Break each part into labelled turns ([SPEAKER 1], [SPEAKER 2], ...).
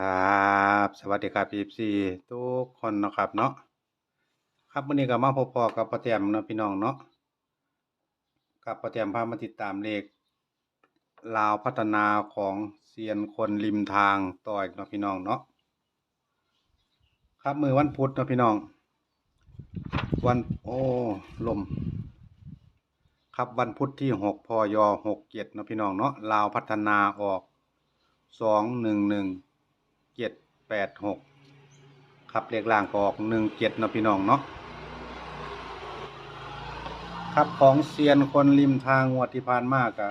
[SPEAKER 1] ครับ สวัสดีครับพีซีทุกคนนะครับเนาะครับวันนี้ก็มาพบพอกับป้าแต้มนะพี่น้องเนาะกับป้าแต้มพามาติดตามเลขลาวพัฒนาของเซียนคนริมทางต่ออีกเนะพี่น้องเนาะครับมือวันพุธนะพี่น้อง วันโอ้ลมครับวันพุธที่หกพยหกเจ็ดนะพี่น้องเนาะลาวพัฒนาออกสองหนึ่งหนึ่ง เจ็ดแปดหกครับเลขล่างก็ออกหนึ่งเจ็ดนะพี่น้องเนาะครับของเซียนคนริมทางงวดที่ผ่านมากอะ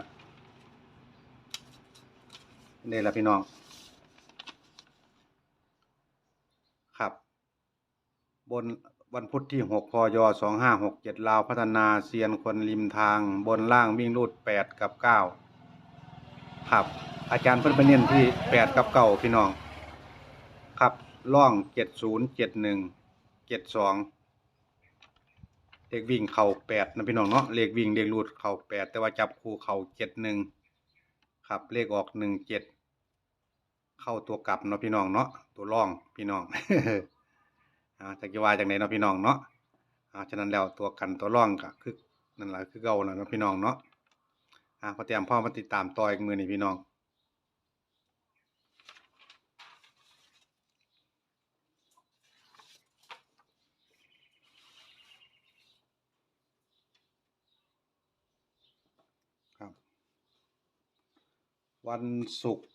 [SPEAKER 1] นี่แหละพี่น้อง ครับ บนวันพุธที่หกพยสองห้าหกเจ็ดลาวพัฒนาเซียนคนริมทางบนล่างวิ่งรูดแปดกับเก้าครับ อาจารย์เพิ่นไปเน้นที่แปดกับเก้าพี่น้อง ล่องเจ็ดศูนย์เจ็ดหนึ่งเจ็ดสองเลขวิ่งเข่าแปดนะพี่น้องเนาะเลขวิ่งเลขรูดเข่าแปดแต่ว่าจับคู่เข่าเจ็ดหนึ่งครับเลขออกหนึ่งเจ็ดเข้าตัวกลับเนาะพี่น้องเนาะตัวร่องพี่น้องอ่าจากจะว่าจากไหนเนาะพี่น้องเนาะอ่าฉะนั้นแล้วตัวกันตัวร่องก็คือนั่นแหละคือเก่านะเนาะพี่น้องเนาะอ่าพอเตรียมพ่อมาติดตามต่ออีกมือนี่พี่น้อง ครับ วันศุกร์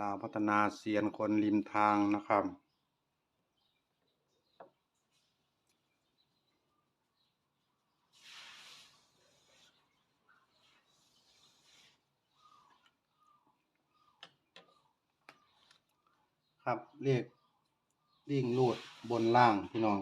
[SPEAKER 1] ลาวพัฒนาเซียนคนริมทางนะครับ ครับเลขวิ่งรูดบนล่างพี่น้อง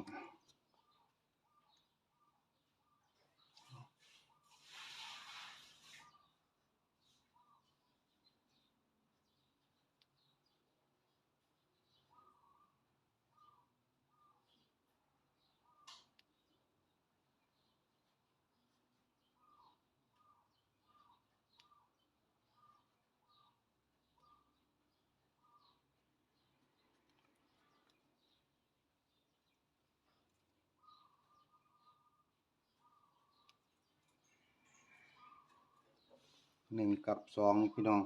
[SPEAKER 1] หนึ่งกับสองพี่น้อง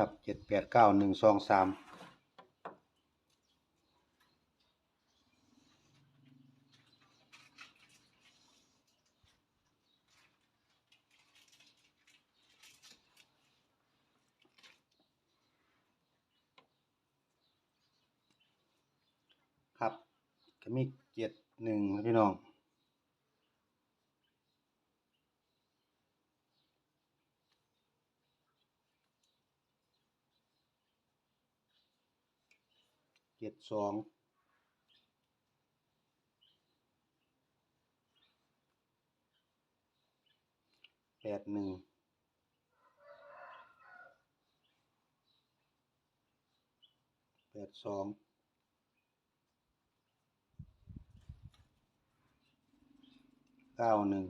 [SPEAKER 1] ครับเจ็ดแปดเก้าหนึ่งสองสามครับก็มีเจ็ดหนึ่งพี่น้อง เจ็ดสองแปดหนึ่งแปดสองเก้าหนึ่ง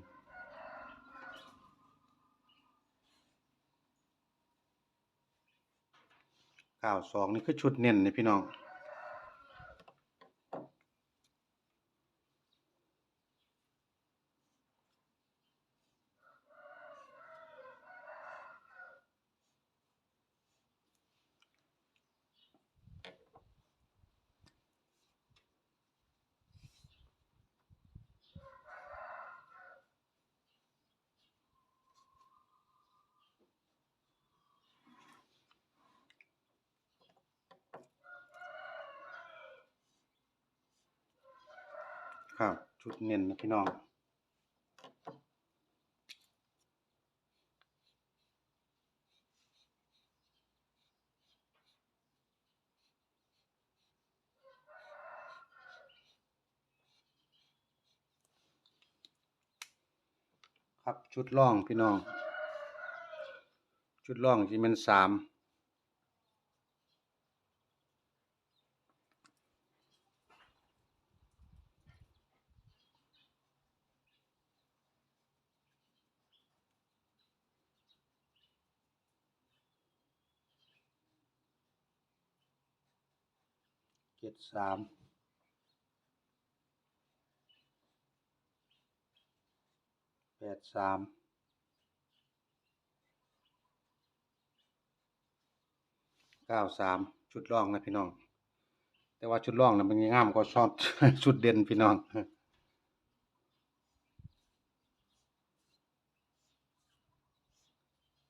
[SPEAKER 1] เก้าสองนี่คือชุดเน้นนี่พี่น้อง ครับ ชุดเน้นนะพี่น้องครับชุดล่องพี่น้อง ชุดล่องที่มันสาม เจ็ดสามแปดสามเก้าสามชุดล่องนะพี่น้อง แต่ว่าชุดล่องนะมันง่ามกว่าชอบชุดเด่นพี่น้อง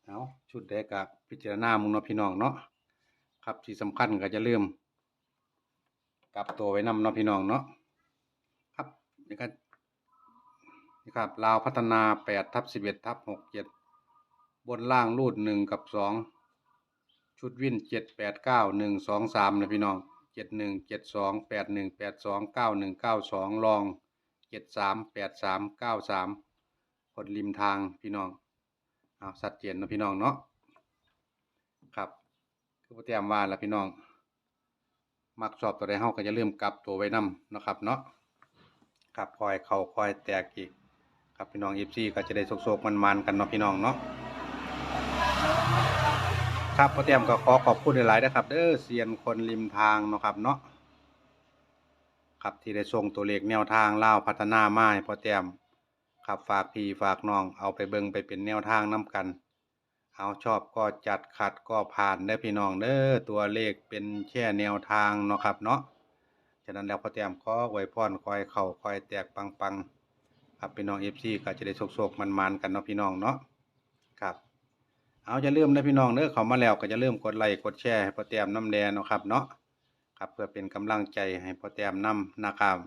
[SPEAKER 1] เอาชุดแรกกับพิจารณามึงเนาะพี่น้องเนาะครับที่สำคัญก็จะเริ่าลืม กลับตัวไว้นำเนาะพี่น้องเนาะครับนี่ก็นี่ครับลาวพัฒนาแปดทับสิบเอ็ดทับหกเจ็ดบนล่างรูดหนึ่งกับสองชุดวิ่นเจ็ดแปดเก้าหนึ่งสองสามนะพี่น้องเจ็ดหนึ่งเจ็ดสองแปดหนึ่งแปดสองเก้าหนึ่งเก้าสองลองเจ็ดสามแปดสามเก้าสามผลริมทางพี่น้องเอาสัดเจนเนะพี่น้องเนาะครับคือพ่อเตรียมวาแล้วพี่น้อง มักสอบตัวใดเฮาก็จะเริ่าลืมกลับตัวไว้นํเนะครับเนาะครับคอยเข้าคอยแตกอีก ครับพี่น้อง FC ก็จะได้โศกๆมันๆกันเนาะพี่น้องเนาะครับพ่อเตรียมก็ขอขอบคุณหลายๆนะครับ เด้อเซียนคนริมทางเนาะครับเนาะครับที่ได้ส่งตัวเลขแนวทางเล่าพัฒนาไม้พ่อเตรียมครับฝากพี่ฝากน้องเอาไปเบิ่งไปเป็นแนวทางน้กัน เอาชอบก็จัดขัดก็ผ่านได้พี่น้องเด้อตัวเลขเป็นแค่แนวทางเนาะครับเนาะฉะนั้นแล้วพอแต้มขอไว้พรคอยเข่าคอยแตกปังๆครับพี่น้อง FC ก็จะได้โชคๆมันๆกันเนาะพี่น้องเนาะครับ เอาจะเริ่าลืมนะพี่น้องเด้อเขามาแล้วก็จะเริ่มกดไลค์กดแชร์ให้พอแต้มน้ำแดงเนาะครับเนาะครับเพื่อเป็นกำลังใจให้พอแต้มนำนะครับ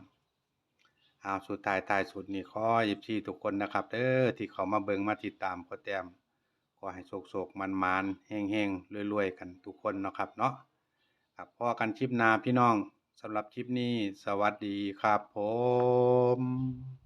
[SPEAKER 1] เอาสุดท้ายท้ายสุดนี่ขอยิบชีทุกคนนะครับเด้อที่เขามาเบิงมาติดตามพ่อแต้ม ขอให้โศกโศกมันมันๆเฮงเฮงรวยๆ กันทุกคนเนาะครับเนาะครับพอกันคลิปนาพี่น้องสำหรับคลิปนี้ สวัสดีครับผม